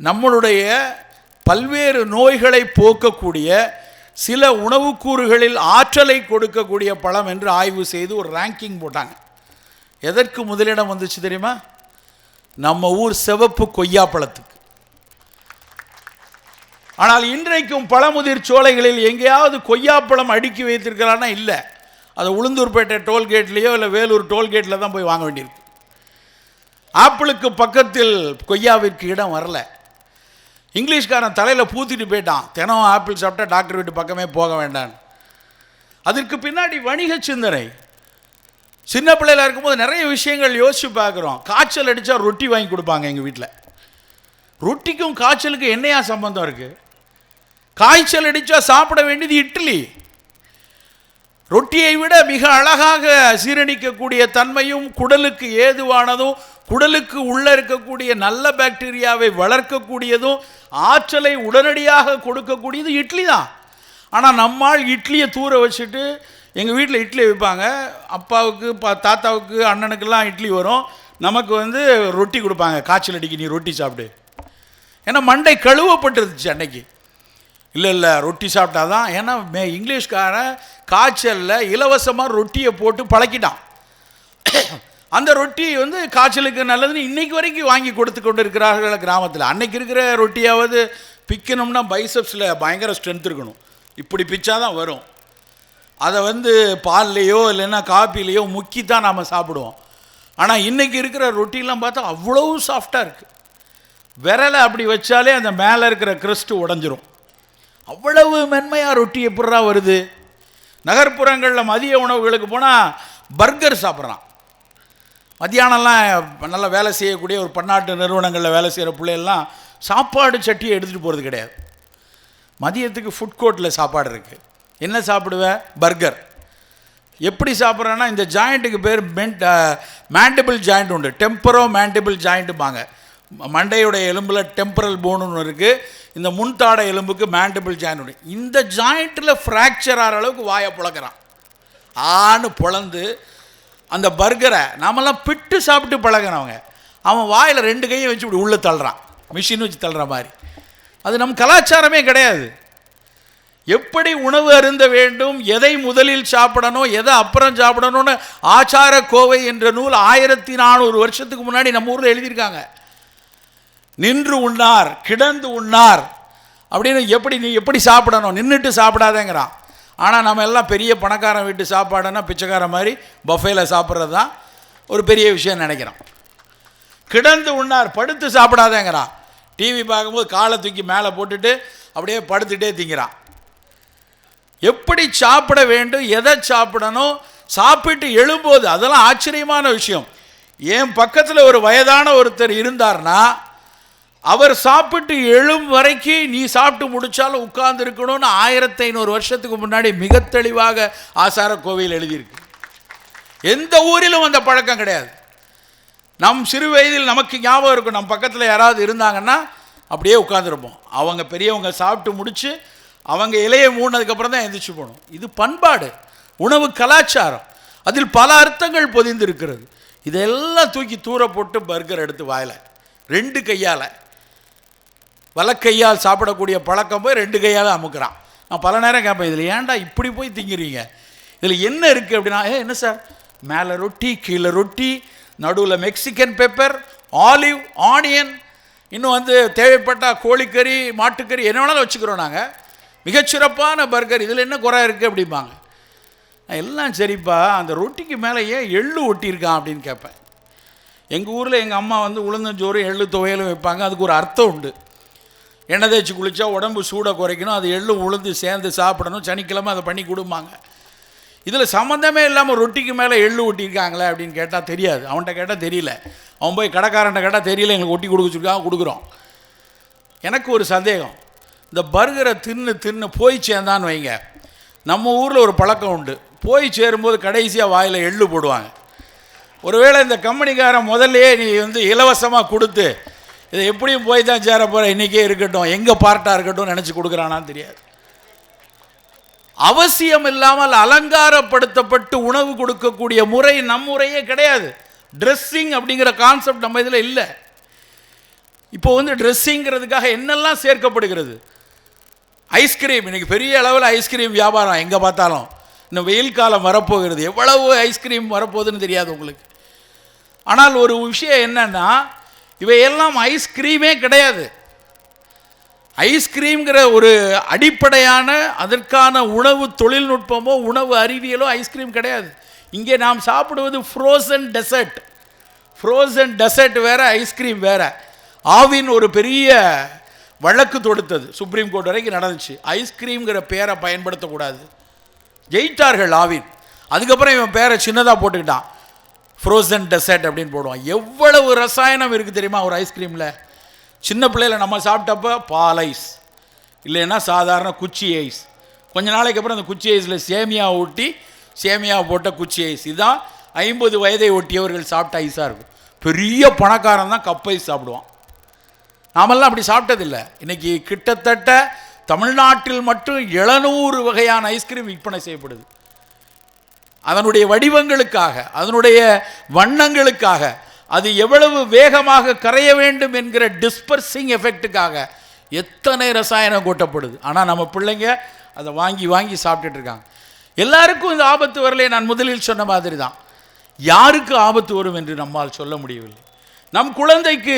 நம்மளுடைய பல்வேறு நோய்களை போக்கக்கூடிய சில உணவுக்கூறுகளில் ஆற்றலை கொடுக்கக்கூடிய பழம் என்று ஆய்வு செய்து ஒரு ரேங்கிங் போட்டாங்க. எதற்கு முதலிடம் வந்துச்சு தெரியுமா? நம்ம ஊர் சிவப்பு கொய்யா பழத்துக்கு. ஆனால் இன்றைக்கும் பழமுதிர் சோலைகளில் எங்கேயாவது கொய்யாப்பழம் அடுக்கி வைத்திருக்கிறான்னா இல்லை. அது உளுந்தூர்பேட்டை டோல்கேட்லேயோ இல்லை வேலூர் டோல்கேட்டில் தான் போய் வாங்க வேண்டியிருக்கு. ஆப்பிளுக்கு பக்கத்தில் கொய்யாவிற்கு இடம் வரலை. இங்கிலீஷ்காரன் தலையில் பூத்திட்டு போயிட்டான். தினம் ஆப்பிள் சாப்பிட்டா டாக்டர் வீட்டு பக்கமே போக வேண்டான் அதற்கு பின்னாடி வணிக சிந்தனை. சின்ன பிள்ளையில இருக்கும்போது நிறைய விஷயங்கள் யோசிச்சு பார்க்குறோம். காய்ச்சல் அடித்தா ரொட்டி வாங்கி கொடுப்பாங்க எங்கள் வீட்டில் ரொட்டிக்கும் காய்ச்சலுக்கும் என்னையா சம்பந்தம் இருக்குது காய்ச்சல் அடித்தா சாப்பிட வேண்டியது இட்லி. ரொட்டியை விட மிக அழகாக சீரணிக்கக்கூடிய தன்மையும் குடலுக்கு ஏதுவானதும் குடலுக்கு உள்ளே இருக்கக்கூடிய நல்ல பாக்டீரியாவை வளர்க்கக்கூடியதும் ஆற்றலை உடனடியாக கொடுக்கக்கூடியது இட்லி தான். ஆனால் நம்மால் இட்லியை தூர வச்சுட்டு எங்கள் வீட்டில் இட்லி வைப்பாங்க. அப்பாவுக்கு பா தாத்தாவுக்கு அண்ணனுக்கெல்லாம் இட்லி வரும். நமக்கு வந்து ரொட்டி கொடுப்பாங்க. காய்ச்சல் அடிக்கி நீ ரொட்டி சாப்பிடு. ஏன்னா மண்டை கழுவப்பட்டிருந்துச்சு அன்னைக்கு. இல்லை இல்லை ரொட்டி சாப்பிட்டா தான். ஏன்னா மே இங்கிலீஷ்காரன் காய்ச்சலில் இலவசமாக ரொட்டியை போட்டு பழக்கிட்டான். அந்த ரொட்டி வந்து காய்ச்சலுக்கு நல்லதுன்னு இன்றைக்கு வரைக்கும் வாங்கி கொடுத்து கொண்டு இருக்கிறார்கள் கிராமத்தில். அன்னைக்கு இருக்கிற ரொட்டியாவது பிக்கணும்னா பைசப்ஸில் பயங்கர ஸ்ட்ரென்த் இருக்கணும். இப்படி பிச்சா தான் வரும். அதை வந்து பால்லையோ இல்லைன்னா காப்பிலையோ முக்கி தான் நாம் சாப்பிடுவோம். ஆனால் இன்றைக்கி இருக்கிற ரொட்டிலாம் பார்த்தா அவ்வளோ சாஃப்டாக இருக்குது விரலை அப்படி வச்சாலே அந்த மேலே இருக்கிற கிறிஸ்ட் உடஞ்சிரும். அவ்வளவு மென்மையாக ரொட்டி எப்படா வருது? நகர்ப்புறங்களில் மதிய உணவுகளுக்கு போனால் பர்கர் சாப்பிட்றான். மத்தியானம்லாம் நல்லா வேலை செய்யக்கூடிய ஒரு பன்னாட்டு நிறுவனங்களில் வேலை செய்கிற பிள்ளைகள்லாம் சாப்பாடு சட்டியை எடுத்துகிட்டு போகிறது கிடையாது. மதியத்துக்கு ஃபுட் கோர்ட்டில் சாப்பாடு இருக்குது என்ன சாப்பிடுவேன் பர்கர் எப்படி சாப்பிட்றேன்னா இந்த ஜாயிண்ட்டுக்கு பேர் மென்ட் மேண்டபிள் ஜாயிண்ட் உண்டு. டெம்பரோ மேண்டிபிள் ஜாயிண்ட்டுப்பாங்க மண்டையுடைய எலும்பில் டெம்பரல் போன் ஒன்று இருக்குது இந்த முன்தாடை எலும்புக்கு மேண்டபிள் ஜாயிண்ட் உண்டு. இந்த ஜாயிண்ட்டில் ஃப்ராக்சர் ஆகிற அளவுக்கு வாயை புழக்கிறான். ஆணு பொழந்து அந்த பர்கரை நாமெல்லாம் பிட்டு சாப்பிட்டு பழகினவங்க. அவன் வாயில் ரெண்டு கையும் வச்சு இப்படி உள்ளே தள்ளுறான். மிஷின் வச்சு தள்ளுற மாதிரி. அது நம் கலாச்சாரமே கிடையாது. எப்படி உணவு அருந்த வேண்டும் எதை முதலில் சாப்பிடணும் எதை அப்புறம் சாப்பிடணும்னு ஆச்சார கோவை என்ற நூல் ஆயிரத்தி நானூறு வருஷத்துக்கு முன்னாடி நம்ம ஊரில் எழுதியிருக்காங்க. நின்று உண்ணார் கிடந்து உண்ணார் அப்படின்னு எப்படி நீ எப்படி சாப்பிடணும்? நின்றுட்டு சாப்பிடாதேங்கிறான். ஆனால் நம்ம எல்லாம் பெரிய பணக்காரன் வீட்டு சாப்பாடுன்னா பிச்சைக்காரன் மாதிரி பஃபேல சாப்பிட்றது தான் ஒரு பெரிய விஷயம் நினைக்கிறோம். கிடந்து உண்ணார் படுத்து சாப்பிடாதேங்கிறான். டிவி பார்க்கும்போது காலை தூக்கி மேலே போட்டுட்டு அப்படியே படுத்துட்டே திங்கிறான். எப்படி சாப்பிட வேண்டும் எதை சாப்பிடணும் சாப்பிட்டு எழும்போது அதெல்லாம் ஆச்சரியமான விஷயம். என் பக்கத்தில் ஒரு வயதான ஒருத்தர் இருந்தார்னா அவர் சாப்பிட்டு எழும் வரைக்கும் நீ சாப்பிட்டு முடிச்சாலும் உட்கார்ந்து இருக்கணும்னு ஆயிரத்தி ஐநூறு வருஷத்துக்கு முன்னாடி மிக தெளிவாக ஆசார கோவில் எழுதியிருக்கு. எந்த ஊரிலும் அந்த பழக்கம் கிடையாது. நம் சிறு வயதில் நமக்கு ஞாபகம் இருக்கும். நம்ம பக்கத்தில் யாராவது இருந்தாங்கன்னா அப்படியே உட்காந்துருப்போம் அவங்க பெரியவங்க சாப்பிட்டு முடிச்சு அவங்க இலையை மூடினதுக்கப்புறம் தான் எந்திரிச்சு போகணும். இது பண்பாடு உணவு கலாச்சாரம். அதில் பல அர்த்தங்கள் பொதிந்து இருக்கிறது இதெல்லாம் தூக்கி தூர போட்டு பர்கர் எடுத்து வாயில ரெண்டு கையால் வலக்கையால் சாப்பிடக்கூடிய பழக்கம் போய் ரெண்டு கையால் அமுக்கிறான். நான் பல நேரம் கேட்பேன் இதில் ஏன்டா இப்படி போய் திங்கிறீங்க? இதில் என்ன இருக்குது அப்படின்னா ஏ என்ன சார்? மேலே ரொட்டி கீழே ரொட்டி நடுவில் மெக்சிகன் பெப்பர் ஆலிவ் ஆனியன் இன்னும் வந்து தேவைப்பட்டால் கோழிக்கறி மாட்டுக்கறி என்ன வேணாலும் வச்சுக்கிறோம் நாங்கள் மிகச்சிறப்பான பர்கர் இதில் என்ன குறை இருக்குது அப்படிம்பாங்க. நான் எல்லாம் சரிப்பா அந்த ரொட்டிக்கு மேலே ஏன் எள்ளு ஒட்டியிருக்கான் அப்படின்னு கேட்பேன் எங்கள் ஊரில் எங்கள் அம்மா வந்து உளுந்தஞ்சோறு எள்ளு துவையலும் வைப்பாங்க. அதுக்கு ஒரு அர்த்தம் உண்டு. எண்ணெய் தேய்ச்சி குளித்தா உடம்பு சூடை குறைக்கணும் அது எள்ளு உளுந்து சேர்ந்து சாப்பிடணும் சனிக்கிழமை அதை பண்ணி கொடுப்பாங்க. இதில் சம்மந்தமே இல்லாமல் ரொட்டிக்கு மேலே எள்ளு ஒட்டியிருக்காங்களே அப்படின்னு கேட்டால் தெரியாது. அவன்கிட்ட கேட்டால் தெரியல. அவன் போய் கடைக்காரன்ட்ட கேட்டால் தெரியல எங்களுக்கு ஒட்டி கொடுக்க சொல்லிருக்காங்க கொடுக்குறோம். எனக்கு ஒரு சந்தேகம். இந்த பர்கரை தின்னு தின்னு போய் சேர்ந்தான்னு வைங்க. நம்ம ஊரில் ஒரு பழக்கம் உண்டு. போய் சேரும்போது கடைசியாக வாயில் எள்ளு போடுவாங்க. ஒருவேளை இந்த கம்பெனிக்காரன் முதல்லையே நீ வந்து இலவசமாக கொடுத்து இதை எப்படியும் போய் தான் சேர போகிற இன்றைக்கே இருக்கட்டும். எங்கே பார்ட்டாக இருக்கட்டும் நினச்சி கொடுக்குறானான்னு தெரியாது. அவசியம் இல்லாமல் அலங்காரப்படுத்தப்பட்டு உணவு கொடுக்கக்கூடிய முறை நம் முறையே கிடையாது. ட்ரெஸ்ஸிங் அப்படிங்கிற கான்செப்ட் நம்ம இதில் இல்லை. இப்போ வந்து ட்ரெஸ்ஸிங்கிறதுக்காக என்னெல்லாம் சேர்க்கப்படுகிறது? ஐஸ்கிரீம் இன்றைக்கி பெரிய அளவில் ஐஸ்கிரீம் வியாபாரம். எங்கே பார்த்தாலும். இன்னும் வெயில் காலம் வரப்போகிறது. எவ்வளவு ஐஸ்கிரீம் வரப்போகுதுன்னு தெரியாது உங்களுக்கு. ஆனால் ஒரு விஷயம் என்னென்னா இவையெல்லாம் ஐஸ்கிரீமே கிடையாது. ஐஸ்கிரீம்ங்கிற ஒரு அடிப்படையான அதற்கான உணவு தொழில்நுட்பமோ உணவு அறிவியலோ ஐஸ்கிரீம் கிடையாது. இங்கே நாம் சாப்பிடுவது ஃப்ரோசன் டெசர்ட் ஃப்ரோசன் டெசர்ட் வேறு ஐஸ்கிரீம் வேறு. ஆவின் ஒரு பெரிய வழக்கு தொடுத்தது. சுப்ரீம் கோர்ட் வரைக்கும் நடந்துச்சு. ஐஸ்கிரீம்ங்கிற பேரை பயன்படுத்தக்கூடாது. ஜெயித்தார்கள் ஆவின். அதுக்கப்புறம் இவன் பேரை சின்னதாக போட்டுக்கிட்டான். ஃப்ரோசன் டெசர்ட் அப்படின்னு போடுவான். எவ்வளவு ரசாயனம் இருக்குது தெரியுமா ஒரு ஐஸ்கிரீமில் சின்ன பிள்ளையில நம்ம சாப்பிட்டப்ப பால் ஐஸ் இல்லைன்னா சாதாரண குச்சி ஐஸ் கொஞ்ச நாளைக்கு அப்புறம் அந்த குச்சி ஐஸில் சேமியா ஊட்டி சேமியா போட்ட குச்சி ஐஸ் இதுதான் ஐம்பது வயதை ஒட்டியவர்கள் சாப்பிட்ட ஐஸாக இருக்கும். பெரிய பணக்காரன் தான் கப் ஐஸ் சாப்பிடுவான். நாமெல்லாம் அப்படி சாப்பிட்டதில்லை. இன்றைக்கி கிட்டத்தட்ட தமிழ்நாட்டில் மட்டும் எழுநூறு வகையான ஐஸ்கிரீம் விற்பனை செய்யப்படுது. அதனுடைய வடிவங்களுக்காக அதனுடைய வண்ணங்களுக்காக அது எவ்வளவு வேகமாக கரைய வேண்டும் என்கிற டிஸ்பர்சிங் எஃபெக்ட்டுக்காக எத்தனை ரசாயனம் கூட்டப்படுது. ஆனால் நம்ம பிள்ளைங்க அதை வாங்கி வாங்கி சாப்பிட்டுட்டு இருக்காங்க. எல்லாருக்கும் இந்த ஆபத்து வரலையே நான் முதலில் சொன்ன மாதிரி தான். யாருக்கு ஆபத்து வரும் என்று நம்மால் சொல்ல முடியவில்லை. நம் குழந்தைக்கு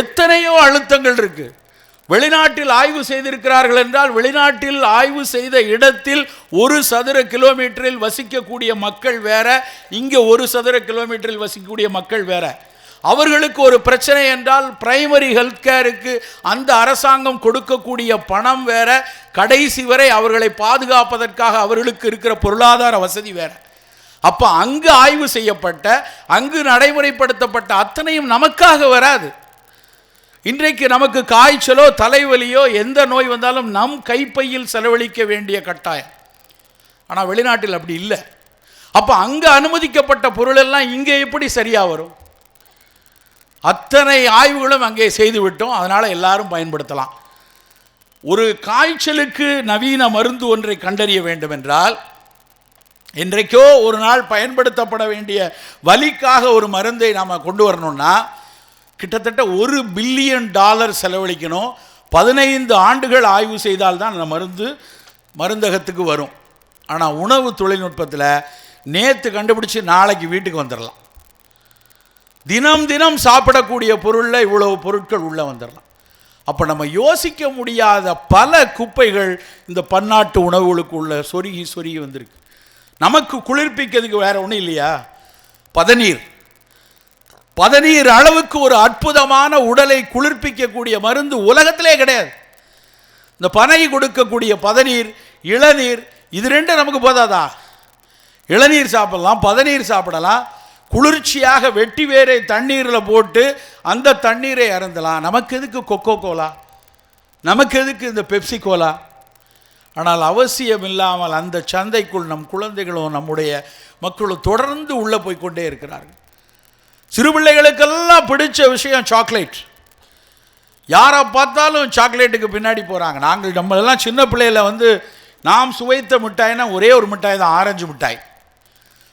எத்தனையோ அழுத்தங்கள் இருக்குது வெளிநாட்டில் ஆய்வு செய்திருக்கிறார்கள் என்றால் வெளிநாட்டில் ஆய்வு செய்த இடத்தில் ஒரு சதுர கிலோமீட்டரில் வசிக்கக்கூடிய மக்கள் வேற இங்கே ஒரு சதுர கிலோமீட்டரில் வசிக்கக்கூடிய மக்கள் வேற. அவர்களுக்கு ஒரு பிரச்சனை என்றால் பிரைமரி ஹெல்த் கேருக்கு அந்த அரசாங்கம் கொடுக்கக்கூடிய பணம் வேற கடைசி வரை அவர்களை பாதுகாப்பதற்காக அவர்களுக்கு இருக்கிற பொருளாதார வசதி வேற. அப்போ அங்கு ஆய்வு செய்யப்பட்ட அங்கு நடைமுறைப்படுத்தப்பட்ட அத்தனையும் நமக்காக வராது. இன்றைக்கு நமக்கு காய்ச்சலோ தலைவலியோ எந்த நோய் வந்தாலும் நம் கைப்பையில் செலவழிக்க வேண்டிய கட்டாயம். ஆனால் வெளிநாட்டில் அப்படி இல்லை. அப்போ அங்கே அனுமதிக்கப்பட்ட பொருளெல்லாம் இங்கே எப்படி சரியாக வரும்? அத்தனை ஆய்வுகளும் அங்கே செய்துவிட்டோம். அதனால் எல்லாரும் பயன்படுத்தலாம். ஒரு காய்ச்சலுக்கு நவீன மருந்து ஒன்றை கண்டறிய வேண்டும் என்றால் இன்றைக்கோ ஒரு நாள் பயன்படுத்தப்பட வேண்டிய வலிக்காக ஒரு மருந்தை நாம் கொண்டு வரணும்னா கிட்டத்தட்ட ஒரு பில்லியன் டாலர் செலவழிக்கணும். பதினைந்து ஆண்டுகள் ஆய்வு செய்தால் தான் அந்த மருந்து மருந்தகத்துக்கு வரும். ஆனால் உணவு தொழில்நுட்பத்தில் நேற்று கண்டுபிடிச்சி நாளைக்கு வீட்டுக்கு வந்துடலாம் தினம் தினம் சாப்பிடக்கூடிய பொருளில் இவ்வளவு பொருட்கள் உள்ளே வந்துடலாம் அப்போ நம்ம யோசிக்க முடியாத பல குப்பைகள் இந்த பன்னாட்டு உணவுகளுக்குள்ள சொருகி சொருகி வந்திருக்கு. நமக்கு குளிர்ப்பிக்கிறதுக்கு வேறு ஒன்றும் இல்லையா? பதநீர். பதநீர் அளவுக்கு ஒரு அற்புதமான உடலை குளிர்ப்பிக்கக்கூடிய மருந்து உலகத்திலே கிடையாது. இந்த பனை கொடுக்கக்கூடிய பதநீர் இளநீர் இது ரெண்டும் நமக்கு போதாதா? இளநீர் சாப்பிடலாம் பதநீர் சாப்பிடலாம். குளிர்ச்சியாக வெட்டி வேரை தண்ணீரில் போட்டு அந்த தண்ணீரை அருந்தலாம். நமக்கு எதுக்கு கொக்கோ கோலா நமக்கு எதுக்கு இந்த பெப்சி கோலா ஆனால் அவசியம் இல்லாமல் அந்த சந்தைக்குள் நம் குழந்தைகளும் நம்முடைய மக்களும் தொடர்ந்து உள்ளே போய்கொண்டே இருக்கிறார்கள். சிறு பிள்ளைகளுக்கெல்லாம் பிடிச்ச விஷயம் சாக்லேட் யாரை பார்த்தாலும் சாக்லேட்டுக்கு பின்னாடி போகிறாங்க நாங்கள் நம்மளெல்லாம் சின்ன பிள்ளையில் வந்து நாம் சுவைத்த மிட்டாய்னா ஒரே ஒரு மிட்டாய் தான் ஆரஞ்சு மிட்டாய்.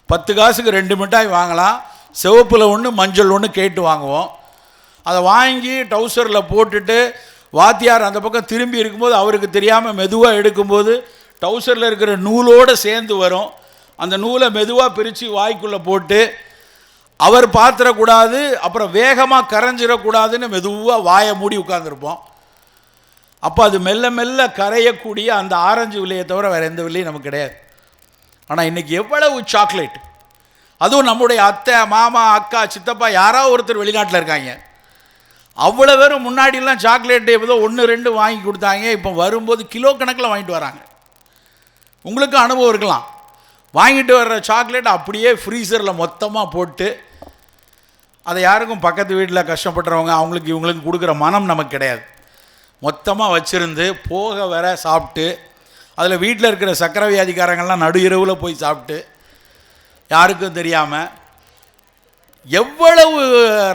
பத்து காசுக்கு ரெண்டு மிட்டாய் வாங்கலாம். சிவப்பில் ஒன்று மஞ்சள் ஒன்று கேட்டு வாங்குவோம். அதை வாங்கி டவுசரில் போட்டுட்டு வாத்தியார் அந்த பக்கம் திரும்பி இருக்கும்போது அவருக்கு தெரியாமல் மெதுவாக எடுக்கும்போது டவுசரில் இருக்கிற நூலோடு சேர்ந்து வரும். அந்த நூலை மெதுவாக பிரித்து வாய்க்குள்ளே போட்டு அவர் பார்த்துடக்கூடாது அப்புறம் வேகமாக கரைஞ்சிடக்கூடாதுன்னு மெதுவாக வாயை மூடி உட்காந்துருப்போம் அப்போ அது மெல்ல மெல்ல கரையக்கூடிய அந்த ஆரஞ்சு விலையை தவிர வேறு எந்த விலையும் நமக்கு கிடையாது. ஆனால் இன்றைக்கி எவ்வளவு சாக்லேட் அதுவும் நம்முடைய அத்தை மாமா அக்கா சித்தப்பா யாராவது ஒருத்தர் வெளிநாட்டில் இருக்காங்க. அவ்வளோ பேரும் முன்னாடிலாம் சாக்லேட் ஏதோ ஒன்று ரெண்டு வாங்கி கொடுத்தாங்க. இப்போ வரும்போது கிலோ கணக்கில் வாங்கிட்டு வராங்க. உங்களுக்கும் அனுபவம் இருக்கலாம். வாங்கிட்டு வர்ற சாக்லேட் அப்படியே ஃப்ரீசரில் மொத்தமாக போட்டு அதை யாருக்கும் பக்கத்து வீட்டில் கஷ்டப்படுறவங்க அவங்களுக்கு இவங்களுக்கு கொடுக்குற மனம் நமக்கு கிடையாது. மொத்தமாக வச்சுருந்து போக வர சாப்பிட்டு அதில் வீட்டில் இருக்கிற சக்கரை வியாதிக்காரங்கள்லாம் நடு இரவில் போய் சாப்பிட்டு யாருக்கும் தெரியாமல் எவ்வளவு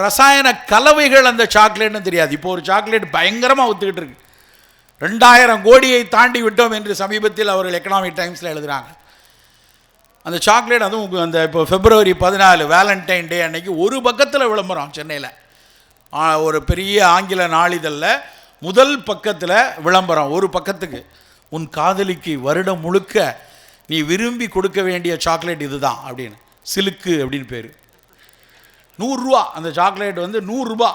ரசாயன கலவைகள் அந்த சாக்லேட்னு தெரியாது. இப்போ ஒரு சாக்லேட் பயங்கரமாக ஒத்துக்கிட்டு இருக்கு. ரெண்டாயிரம் கோடியை தாண்டி விட்டோம் என்று சமீபத்தில் அவர்கள் எக்கனாமிக் டைம்ஸில் எழுதுகிறாங்க அந்த சாக்லேட் அதுவும் அந்த இப்போ பிப்ரவரி பதினாலு வேலண்டைன் டே அன்னைக்கு ஒரு பக்கத்தில் விளம்பரம் சென்னையில். ஒரு பெரிய ஆங்கில நாளிதழில் முதல் பக்கத்தில் விளம்பரம் ஒரு பக்கத்துக்கு. உன் காதலிக்கு வருடம் முழுக்க நீ விரும்பி கொடுக்க வேண்டிய சாக்லேட் இதுதான் அப்படின்னு. சிலுக்கு அப்படின்னு பேர். நூறுரூவா அந்த சாக்லேட் வந்து நூறுரூபா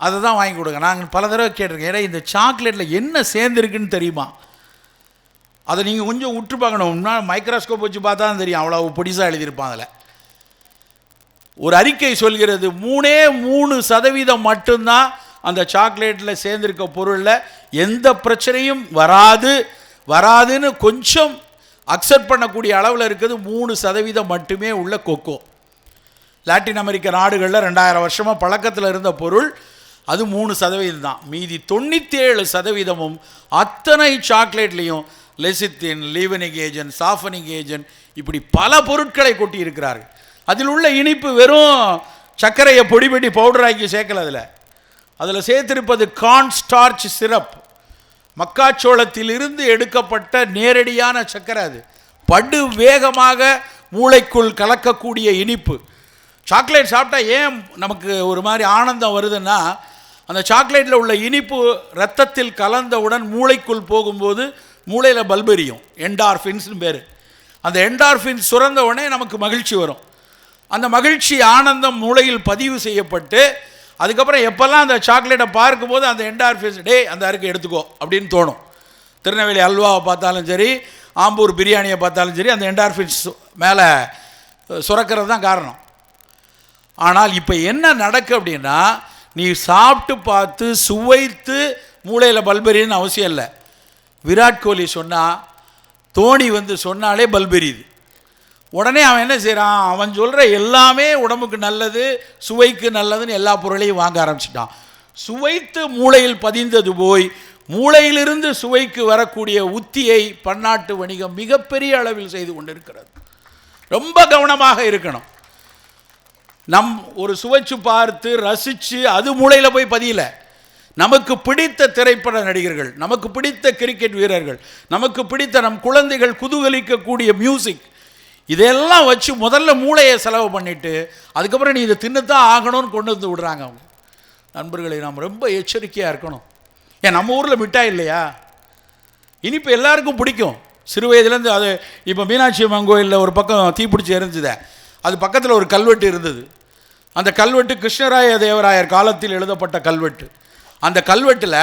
அதை தான் வாங்கி கொடுங்க. நாங்கள் பல தடவை கேட்டிருக்கேன் ஏன்னா இந்த சாக்லேட்டில் என்ன சேர்ந்துருக்குன்னு தெரியுமா? அதை நீங்கள் கொஞ்சம் உற்று பார்க்கணும்னா மைக்ரோஸ்கோப் வச்சு பார்த்தா தான் தெரியும். அவ்வளோ பொடிசாக எழுதியிருப்பான் அதில். ஒரு அறிக்கை சொல்கிறது மூணே மூணு சதவீதம் மட்டும்தான் அந்த சாக்லேட்டில் சேர்ந்திருக்க பொருளில் எந்த பிரச்சனையும் வராது. வராதுன்னு கொஞ்சம் அக்செப்ட் பண்ணக்கூடிய அளவில் இருக்குது. மூணு சதவீதம் மட்டுமே உள்ள கொக்கோ லாட்டின் அமெரிக்க நாடுகளில் ரெண்டாயிரம் வருஷமாக பழக்கத்தில் இருந்த பொருள் அது மூணு சதவீதம் தான். மீதி தொண்ணூற்றி ஏழு சதவீதமும் அத்தனை சாக்லேட்லேயும் லெசித்தின் லீவனிக் ஏஜென்ட் சாஃபனிக் ஏஜென்ட் இப்படி பல பொருட்களை கொட்டி இருக்கிறார்கள் அதில் உள்ள இனிப்பு வெறும் சர்க்கரையை பொடி பவுடராக்கி சேர்க்கல அதில். அதில் சேர்த்திருப்பது கார்ன் ஸ்டார்ச் சிரப் மக்காச்சோளத்திலிருந்து எடுக்கப்பட்ட நேரடியான சர்க்கரை அது. படு வேகமாக மூளைக்குள் கலக்கக்கூடிய இனிப்பு. சாக்லேட் சாப்பிட்டா ஏன் நமக்கு ஒரு மாதிரி ஆனந்தம் வருதுன்னா அந்த சாக்லேட்டில் உள்ள இனிப்பு ரத்தத்தில் கலந்தவுடன் மூளைக்குள் போகும்போது மூளையில் பல்பெரியும் என்டார்ஃபின்ஸ்னு பேர். அந்த என்டார்ஃபின் சுரந்த உடனே நமக்கு மகிழ்ச்சி வரும். அந்த மகிழ்ச்சி ஆனந்தம் மூளையில் பதிவு செய்யப்பட்டு அதுக்கப்புறம் எப்போல்லாம் அந்த சாக்லேட்டை பார்க்கும்போது அந்த என்டார்ஃபின்ஸ் டே அந்த அருக்கு எடுத்துக்கோ அப்படின்னு தோணும். திருநெல்வேலி அல்வாவை பார்த்தாலும் சரி ஆம்பூர் பிரியாணியை பார்த்தாலும் சரி அந்த என்டார்ஃபின்ஸ் மேலே சுரக்கிறது தான் காரணம். ஆனால் இப்போ என்ன நடக்கு அப்படின்னா நீ சாப்பிட்டு பார்த்து சுவைத்து மூளையில் பல்பெரியன்னு அவசியம் இல்லை. விராட் கோலி சொன்னால் தோனி வந்து சொன்னாலே பல்பெரியுது உடனே அவன் என்ன செய்கிறான் அவன் சொல்கிற எல்லாமே உடம்புக்கு நல்லது சுவைக்கு நல்லதுன்னு எல்லா பொருளையும் வாங்க ஆரம்பிச்சிட்டான். சுவைத்து மூளையில் பதிந்தது போய் மூளையிலிருந்து சுவைக்கு வரக்கூடிய உத்தியை பன்னாட்டு வணிகம் மிகப்பெரிய அளவில் செய்து கொண்டிருக்கிறது. ரொம்ப கவனமாக இருக்கணும். நம் ஒரு சுவைச்சு பார்த்து ரசித்து அது மூளையில் போய் பதியல. நமக்கு பிடித்த திரைப்பட நடிகர்கள் நமக்கு பிடித்த கிரிக்கெட் வீரர்கள் நமக்கு பிடித்த நம் குழந்தைகள் குதூகலிக்கக்கூடிய மியூசிக் இதெல்லாம் வச்சு முதல்ல மூளையை செலவு பண்ணிவிட்டு அதுக்கப்புறம் நீ இதை தின்னுத்தான் ஆகணும்னு கொண்டு வந்து விடுறாங்க அவங்க. நண்பர்களை நாம் ரொம்ப எச்சரிக்கையாக இருக்கணும். ஏன் நம்ம ஊரில் மிட்டாய் இல்லையா? இனிப்பு எல்லாருக்கும் பிடிக்கும். சிறு வயதுலேருந்து அது இப்போ மீனாட்சி அம்மன் கோயிலில் ஒரு பக்கம் தீப்பிடிச்சி எரிஞ்சுதே. அது பக்கத்தில் ஒரு கல்வெட்டு இருந்தது. அந்த கல்வெட்டு கிருஷ்ணராய தேவராயர் காலத்தில் எழுதப்பட்ட கல்வெட்டு. அந்த கல்வெட்டில்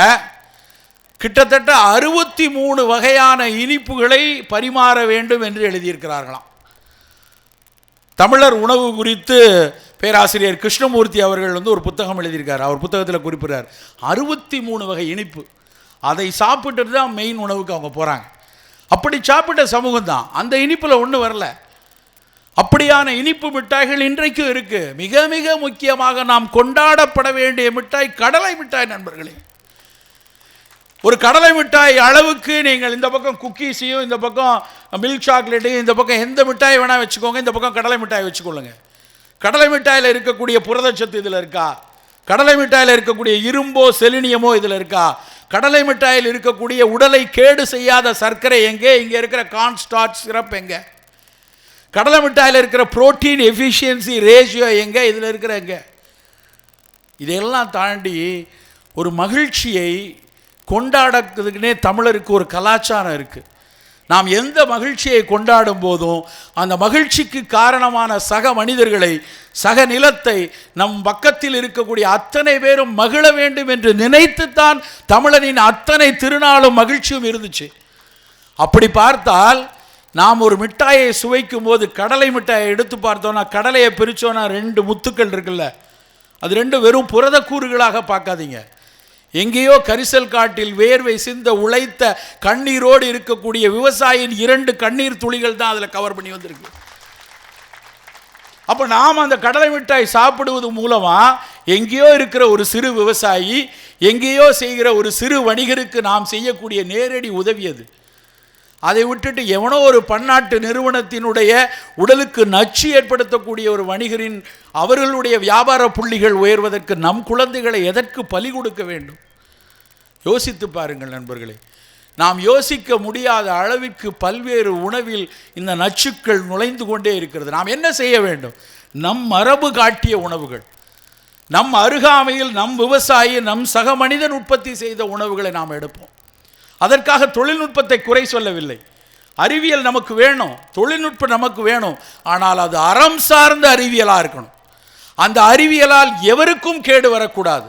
கிட்டத்தட்ட அறுபத்தி மூணு வகையான இனிப்புகளை பரிமாற வேண்டும் என்று எழுதியிருக்கிறார்களாம். தமிழர் உணவு குறித்து பேராசிரியர் கிருஷ்ணமூர்த்தி அவர்கள் வந்து ஒரு புத்தகம் எழுதியிருக்கார். அவர் புத்தகத்தில் குறிப்பிடுறார். அறுபத்தி மூணு வகை இனிப்பு. அதை சாப்பிட்டுட்டு தான் மெயின் உணவுக்கு அவங்க போகிறாங்க அப்படி சாப்பிட்ட சமூகம் தான் அந்த இனிப்பில் ஒன்றும் வரல. அப்படியான இனிப்பு மிட்டாய்கள் இன்றைக்கும் இருக்கு. மிக மிக முக்கியமாக நாம் கொண்டாடப்பட வேண்டிய மிட்டாய் கடலை மிட்டாய் நண்பர்களே. ஒரு கடலை மிட்டாய் அளவுக்கு நீங்கள் இந்த பக்கம் குக்கீஸையும் இந்த பக்கம் மில்க் சாக்லேட்டையும் இந்த பக்கம் எந்த மிட்டாய் வேணால் வச்சுக்கோங்க இந்த பக்கம் கடலை மிட்டாய் வச்சுக்கொள்ளுங்க. கடலை மிட்டாயில் இருக்கக்கூடிய புரதச்சத்து இதில் இருக்கா? கடலை மிட்டாயில் இருக்கக்கூடிய இரும்போ செலினியமோ இதில் இருக்கா? கடலை மிட்டாயில் இருக்கக்கூடிய உடலை கேடு செய்யாத சர்க்கரை எங்கே? இங்கே இருக்கிற கான்ஸ்டார்ச் சிரப் எங்கே? கடலை மிட்டாயில் இருக்கிற புரோட்டீன் எஃபிஷியன்சி ரேஷியோ எங்கே? இதில் இருக்கிற எங்கே? இதையெல்லாம் தாண்டி ஒரு மகிழ்ச்சியை கொண்டாடறதுக்குனே தமிழருக்கு ஒரு கலாச்சாரம் இருக்குது நாம் எந்த மகிழ்ச்சியை கொண்டாடும் போதும் அந்த மகிழ்ச்சிக்கு காரணமான சக மனிதர்களை சக நிலத்தை நம் பக்கத்தில் இருக்கக்கூடிய அத்தனை பேரும் மகிழ வேண்டும் என்று நினைத்துத்தான் தமிழனின் அத்தனை திருநாளும் மகிழ்ச்சியும் இருந்துச்சு. அப்படி பார்த்தால் நாம் ஒரு மிட்டாயை சுவைக்கும் போது கடலை மிட்டாயை எடுத்து பார்த்தோன்னா கடலையை பிரித்தோன்னா ரெண்டு முத்துக்கள் இருக்குல்ல. அது ரெண்டு வெறும் புரதக்கூறுகளாக பார்க்காதீங்க. எங்கேயோ கரிசல் காட்டில் வேர்வை சிந்த உழைத்த கண்ணீரோடு இருக்கக்கூடிய விவசாயியின் இரண்டு கண்ணீர் துளிகள் தான் அதில் கவர் பண்ணி வந்திருக்கு. அப்போ நாம் அந்த கடலை மிட்டாய் சாப்பிடுவது மூலமாக எங்கேயோ இருக்கிற ஒரு சிறு விவசாயி எங்கேயோ செய்கிற ஒரு சிறு வணிகருக்கு நாம் செய்யக்கூடிய நேரடி உதவி அது. அதை விட்டுட்டு எவனோ ஒரு பன்னாட்டு நிறுவனத்தினுடைய உடலுக்கு நச்சு ஏற்படுத்தக்கூடிய ஒரு வணிகரின் அவர்களுடைய வியாபார புள்ளிகள் உயர்வதற்கு நம் குழந்தைகளை எதற்கு பலி கொடுக்க வேண்டும்? யோசித்து பாருங்கள் நண்பர்களே. நாம் யோசிக்க முடியாத அளவிற்கு பல்வேறு உணவில் இந்த நச்சுக்கள் நுழைந்து கொண்டே இருக்கிறது. நாம் என்ன செய்ய வேண்டும்? நம் மரபு காட்டிய உணவுகள். நம் அருகாமையில் நம் விவசாயி நம் சக மனிதன் உற்பத்தி செய்த உணவுகளை நாம் எடுப்போம். அதற்காக தொழில்நுட்பத்தை குறை சொல்லவில்லை. அறிவியல் நமக்கு வேணும் தொழில்நுட்பம் நமக்கு வேணும் ஆனால் அது அறம் சார்ந்த அறிவியலாக இருக்கணும். அந்த அறிவியலால் எவருக்கும் கேடு வரக்கூடாது.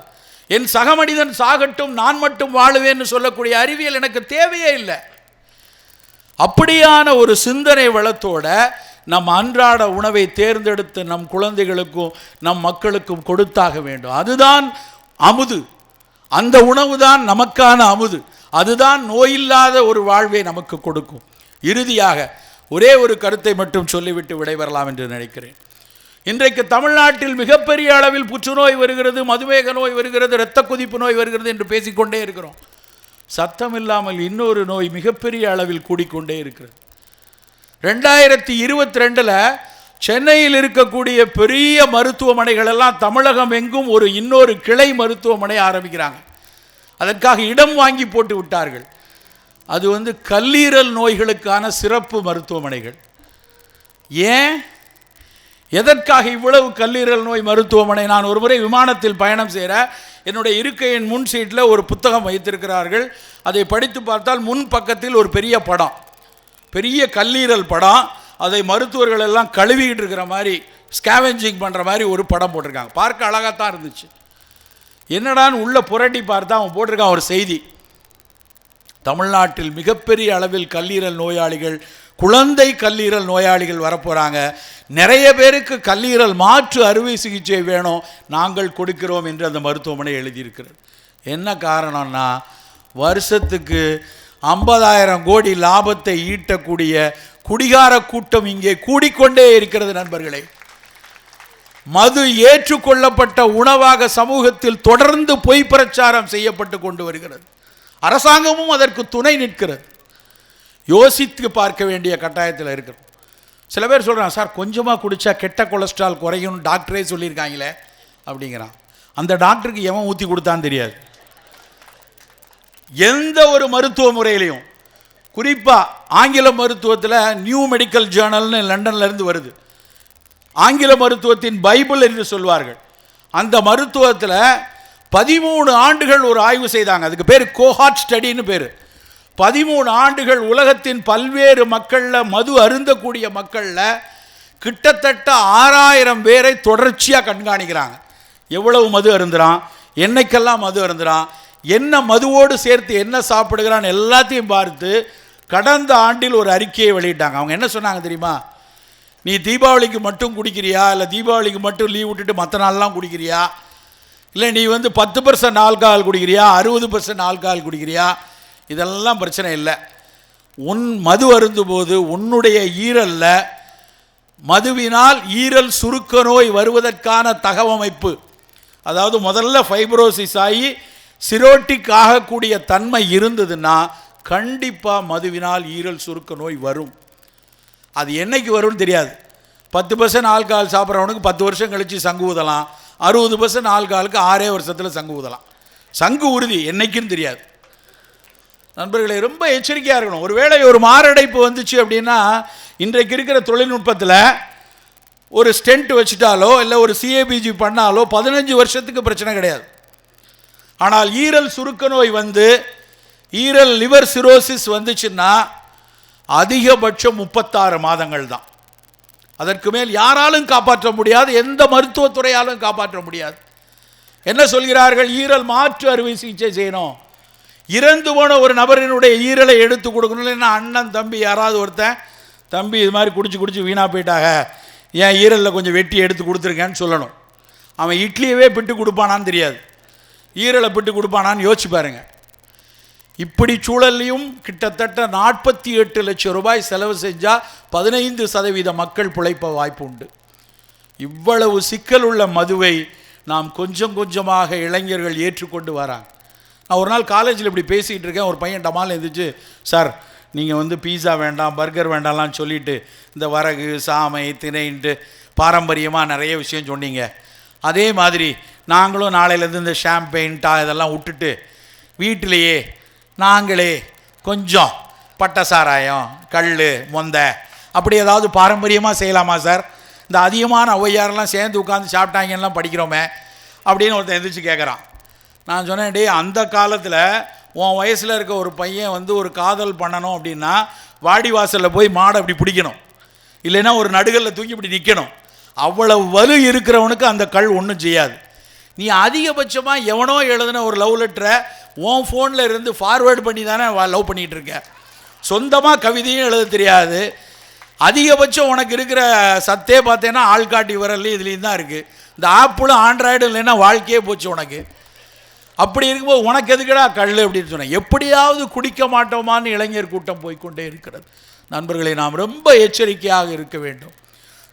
என் சக மனிதன் சாகட்டும் நான் மட்டும் வாழுவேன்னு சொல்லக்கூடிய அறிவியல் எனக்கு தேவையே இல்லை. அப்படியான ஒரு சிந்தனை வளத்தோட நம் அன்றாட உணவை தேர்ந்தெடுத்து நம் குழந்தைகளுக்கும் நம் மக்களுக்கும் கொடுத்தாக வேண்டும். அதுதான் அமுது. அந்த உணவு தான் நமக்கான அமுது. அதுதான் நோயில்லாத ஒரு வாழ்வை நமக்கு கொடுக்கும். இறுதியாக ஒரே ஒரு கருத்தை மட்டும் சொல்லிவிட்டு விடைபெறலாம் என்று நினைக்கிறேன். இன்றைக்கு தமிழ்நாட்டில் மிகப்பெரிய அளவில் புற்றுநோய் வருகிறது மதுமேக நோய் வருகிறது இரத்த கொதிப்பு நோய் வருகிறது என்று பேசிக்கொண்டே இருக்கிறோம். சத்தம் இல்லாமல் இன்னொரு நோய் மிகப்பெரிய அளவில் கூடிக்கொண்டே இருக்கிறது. ரெண்டாயிரத்தி இருபத்தி ரெண்டில் சென்னையில் இருக்கக்கூடிய பெரிய மருத்துவமனைகள் எல்லாம் தமிழகம் எங்கும் ஒரு இன்னொரு கிளை மருத்துவமனை ஆரம்பிக்கிறாங்க. அதற்காக இடம் வாங்கி போட்டு விட்டார்கள். அது வந்து கல்லீரல் நோய்களுக்கான சிறப்பு மருத்துவமனைகள். ஏன்? எதற்காக இவ்வளவு கல்லீரல் நோய் மருத்துவமனை? நான் ஒரு முறை விமானத்தில் பயணம் செய்கிற என்னுடைய இருக்கையின் முன் சீட்டில் ஒரு புத்தகம் வைத்திருக்கிறார்கள். அதை படித்து பார்த்தால் முன் பக்கத்தில் ஒரு பெரிய படம். பெரிய கல்லீரல் படம். அதை மருத்துவர்கள் எல்லாம் கழுவிக்கிட்டு இருக்கிற மாதிரி ஸ்கேவெஞ்சிங் பண்ணுற மாதிரி ஒரு படம் போட்டிருக்காங்க. பார்க்க அழகாக தான் இருந்துச்சு. என்னடான்னு உள்ளே புரட்டி பார்த்தா அவன் போட்டிருக்கான் ஒரு செய்தி. தமிழ்நாட்டில் மிகப்பெரிய அளவில் கல்லீரல் நோயாளிகள் குழந்தை கல்லீரல் நோயாளிகள் வரப்போகிறாங்க நிறைய பேருக்கு கல்லீரல் மாற்று அறுவை சிகிச்சை வேணும் நாங்கள் கொடுக்கிறோம் என்று அந்த மருத்துவமனை எழுதியிருக்கிறது. என்ன காரணம்னா வருஷத்துக்கு ஐம்பதாயிரம் கோடி லாபத்தை ஈட்டக்கூடிய குடிகார கூட்டம் இங்கே கூடிக்கொண்டே இருக்கிறது நண்பர்களே. மது ஏற்றுக்கொள்ளப்பட்ட உணவாக சமூகத்தில் தொடர்ந்து பொய் பிரச்சாரம் செய்யப்பட்டு கொண்டு வருகிறது. அரசாங்கமும் அதற்கு துணை நிற்கிறது. யோசித்து பார்க்க வேண்டிய கட்டாயத்தில் இருக்கிறோம். சில பேர் சொல்கிறான் சார் கொஞ்சமாக குடித்தா கெட்ட கொலஸ்ட்ரால் குறையும் டாக்டரே சொல்லியிருக்காங்களே அப்படிங்கிறான். அந்த டாக்டருக்கு எவன் ஊற்றி கொடுத்தான்னு தெரியாது. எந்த ஒரு மருத்துவ முறையிலையும் குறிப்பாக ஆங்கில மருத்துவத்தில் நியூ மெடிக்கல் ஜேர்னல்னு லண்டன்லேருந்து வருது. ஆங்கில மருத்துவத்தின் பைபிள் என்று சொல்வார்கள். அந்த மருத்துவத்தில் பதிமூணு ஆண்டுகள் ஒரு ஆய்வு செய்தாங்க. அதுக்கு பேர் கோஹாட் ஸ்டடின்னு பேர். பதிமூணு ஆண்டுகள் உலகத்தின் பல்வேறு மக்களில் மது அருந்தக்கூடிய மக்களில் கிட்டத்தட்ட ஆறாயிரம் பேரை தொடர்ச்சியாக கண்காணிக்கிறாங்க. எவ்வளவு மது அருந்துறான்? என்னைக்கெல்லாம் மது அருந்துறான்? என்ன மதுவோடு சேர்த்து என்ன சாப்பிடுகிறான்? எல்லாத்தையும் பார்த்து கடந்த ஆண்டில் ஒரு அறிக்கையை வெளியிட்டாங்க. அவங்க என்ன சொன்னாங்க தெரியுமா? நீ தீபாவளிக்கு மட்டும் குடிக்கிறியா? இல்லை தீபாவளிக்கு மட்டும் லீவ் விட்டுட்டு மற்ற நாள்லாம் குடிக்கிறியா? இல்லை நீ வந்து பத்து பர்சன்ட் ஆல்கஹால் குடிக்கிறியா? அறுபது பர்சன்ட் ஆல்கஹால் குடிக்கிறியா? இதெல்லாம் பிரச்சனை இல்லை. உன் மது அருந்தும்போது உன்னுடைய ஈரலில் மதுவினால் ஈரல் சுருக்க நோய் வருவதற்கான தகவமைப்பு. அதாவது முதல்ல ஃபைப்ரோசிஸ் ஆகி சிரோட்டிக் ஆகக்கூடிய தன்மை இருந்ததுன்னா கண்டிப்பாக மதுவினால் ஈரல் சுருக்க நோய் வரும். அது என்றைக்கு வரும்னு தெரியாது. பத்து பர்சன்ட் ஆல்கஹால் சாப்பிட்றவனுக்கு பத்து வருஷம் கழித்து சங்கு ஊதலாம். அறுபது பர்சன்ட் ஆல்கஹாலுக்கு ஆறே வருஷத்தில் சங்கு ஊதலாம். சங்கு உறுதி என்றைக்குன்னு தெரியாது. நண்பர்களே ரொம்ப எச்சரிக்கையாக இருக்கணும். ஒருவேளை ஒரு மாரடைப்பு வந்துச்சு அப்படின்னா இன்றைக்கு இருக்கிற தொழில்நுட்பத்தில் ஒரு ஸ்டென்ட் வச்சுட்டாலோ இல்லை ஒரு சிஏபிஜி பண்ணாலோ பதினஞ்சு வருஷத்துக்கு பிரச்சனை கிடையாது. ஆனால் ஈரல் சுருக்க நோய் வந்து ஈரல் லிவர் சிரோசிஸ் வந்துச்சுன்னா அதிகபட்சம் முப்பத்தாறு மாதங்கள் தான். அதற்கு மேல் யாராலும் காப்பாற்ற முடியாது எந்த மருத்துவத்துறையாலும் காப்பாற்ற முடியாது. என்ன சொல்கிறார்கள்? ஈரல் மாற்று அறுவை சிகிச்சை செய்யணும். இறந்து போன ஒரு நபரினுடைய ஈரலை எடுத்து கொடுக்கணும். இல்லைன்னா அண்ணன் தம்பி யாராவது ஒருத்தன் தம்பி இது மாதிரி குடிச்சு குடிச்சு வீணாக போயிட்டாக. என் ஈரலில் கொஞ்சம் வெட்டி எடுத்து கொடுத்துருக்கேன்னு சொல்லணும். அவன் இட்லியவே பிட்டு கொடுப்பானான்னு தெரியாது. ஈரலை பிட்டு கொடுப்பானான்னு யோசிச்சு பாருங்கள் இப்படி சூழல்லையும் கிட்டத்தட்ட நாற்பத்தி எட்டு லட்சம் ரூபாய் செலவு செஞ்சால் பதினைந்து சதவீத மக்கள் பிழைப்ப வாய்ப்பு உண்டு. இவ்வளவு சிக்கல் உள்ள மதுவை நாம் கொஞ்சம் கொஞ்சமாக இளைஞர்கள் ஏற்றுக்கொண்டு வராங்க. நான் ஒரு நாள் காலேஜில் இப்படி பேசிகிட்டு இருக்கேன். ஒரு பையன் டமால் எழுந்துச்சு சார் நீங்கள் வந்து பீஸா வேண்டாம் பர்கர் வேண்டாம்லாம் சொல்லிட்டு இந்த வரகு சாமை திணைன்ட்டு பாரம்பரியமாக நிறைய விஷயம் சொன்னீங்க. அதே மாதிரி நாங்களும் நாளையிலேருந்து இந்த ஷாம்பெயின் டா இதெல்லாம் விட்டுட்டு வீட்டிலேயே நாங்களே கொஞ்சம் பட்டை சாராயம் கல் மொந்த அப்படி ஏதாவது பாரம்பரியமாக செய்யலாமா சார்? இந்த அதிகமான ஒய்யாரெல்லாம் சேர்ந்து உட்காந்து சாப்பிட்டாங்கலாம் படிக்கிறோமே அப்படின்னு ஒருத்தன் எந்திரிச்சு கேட்குறான் நான் சொன்னேன் டே அந்த காலத்தில் உன் வயசில் இருக்க ஒரு பையன் வந்து ஒரு காதல் பண்ணணும் அப்படின்னா வாடி வாசலில் போய் மாடை அப்படி பிடிக்கணும். இல்லைன்னா ஒரு நடுகளில் தூக்கி இப்படி நிற்கணும் அவ்வளவு வலு இருக்கிறவனுக்கு அந்த கல் ஒன்றும் செய்யாது. நீ அதிகபட்சமாக எவனோ எழுதின ஒரு லவ் லெட்டரை உன் ஃபோனில் இருந்து ஃபார்வேர்டு பண்ணி தானே லவ் பண்ணிகிட்டு இருக்க சொந்தமாக கவிதையும் எழுத தெரியாது. அதிகபட்சம் உனக்கு இருக்கிற சத்தே பார்த்தேன்னா ஆள்காட்டி விரல் இதுலேயும் தான் இருக்குது இந்த ஆப்பிளும் ஆண்ட்ராய்டும் இல்லைன்னா வாழ்க்கையே போச்சு உனக்கு. அப்படி இருக்கும்போது உனக்கு எதுக்குடா கல் அப்படின்னு சொன்னேன். எப்படியாவது குடிக்க மாட்டோமான்னு இளைஞர் கூட்டம் போய்க்கொண்டே இருக்கிறது. நண்பர்களை நாம் ரொம்ப எச்சரிக்கையாக இருக்க வேண்டும்.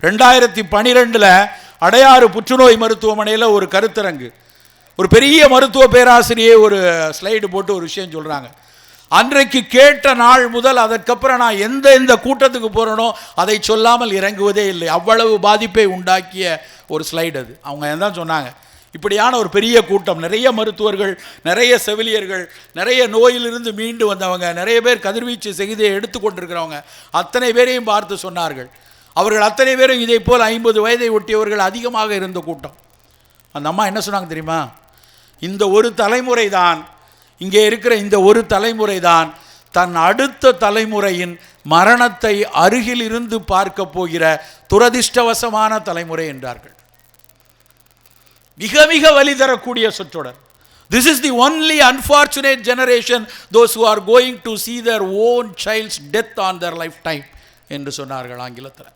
ரெண்டாயிரத்தி பனிரெண்டில் அடையாறு புற்றுநோய் மருத்துவமனையில் ஒரு கருத்தரங்கு. ஒரு பெரிய மருத்துவ பேராசிரியை ஒரு ஸ்லைடு போட்டு ஒரு விஷயம் சொல்கிறாங்க அன்றைக்கு கேட்ட நாள் முதல் அதற்கப்புறம் நான் எந்த எந்த கூட்டத்துக்கு போகிறேனோ அதை சொல்லாமல் இறங்குவதே இல்லை. அவ்வளவு பாதிப்பை உண்டாக்கிய ஒரு ஸ்லைடு அது. அவங்க தான் சொன்னாங்க? இப்படியான ஒரு பெரிய கூட்டம். நிறைய மருத்துவர்கள் நிறைய செவிலியர்கள் நிறைய நோயிலிருந்து மீண்டு வந்தவங்க நிறைய பேர் கதிர்வீச்சு செய்தியை எடுத்துக்கொண்டிருக்கிறவங்க அத்தனை பேரையும் பார்த்து சொன்னார்கள். அவர்கள் அத்தனை பேரும் இதே போல் ஐம்பது வயதை ஒட்டியவர்கள் அதிகமாக இருந்த கூட்டம். அந்த அம்மா என்ன சொன்னாங்க தெரியுமா? இந்த ஒரு தலைமுறை தான் இங்கே இருக்கிற இந்த ஒரு தலைமுறை தான் தன் அடுத்த தலைமுறையின் மரணத்தை அருகில் இருந்து பார்க்க போகிற துரதிர்ஷ்டவசமான தலைமுறை என்றார்கள். மிக மிக வழி தரக்கூடிய சொற்றொடர். This is the only unfortunate generation those who are going to see their own childs death on their life time என்று சொன்னார்கள் ஆங்கிலத்தில்.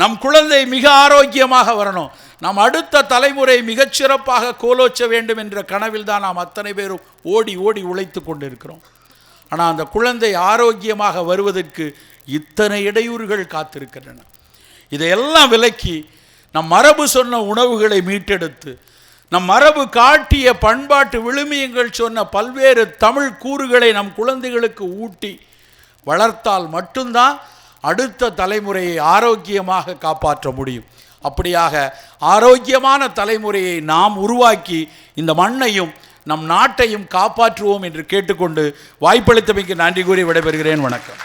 நம் குழந்தை மிக ஆரோக்கியமாக வரணும். நம் அடுத்த தலைமுறை மிகச்சிறப்பாக கோலோச்ச வேண்டும் என்ற கனவில் தான் நாம் அத்தனை பேரும் ஓடி ஓடி உழைத்து கொண்டிருக்கிறோம். ஆனால் அந்த குழந்தை ஆரோக்கியமாக வருவதற்கு இத்தனை இடையூறுகள் காத்திருக்கின்றன. இதையெல்லாம் விலக்கி நம் மரபு சொன்ன உணவுகளை மீட்டெடுத்து நம் மரபு காட்டிய பண்பாட்டு விழுமியங்கள் சொன்ன பல்வேறு தமிழ் கூறுகளை நம் குழந்தைகளுக்கு ஊட்டி வளர்த்தால் மட்டும்தான் அடுத்த தலைமுறையை ஆரோக்கியமாக காப்பாற்ற முடியும். அப்படியாக ஆரோக்கியமான தலைமுறையை நாம் உருவாக்கி இந்த மண்ணையும் நம் நாட்டையும் காப்பாற்றுவோம் என்று கேட்டுக்கொண்டு வாய்ப்பளித்தமைக்கு நன்றி கூறி விடைபெறுகிறேன். வணக்கம்.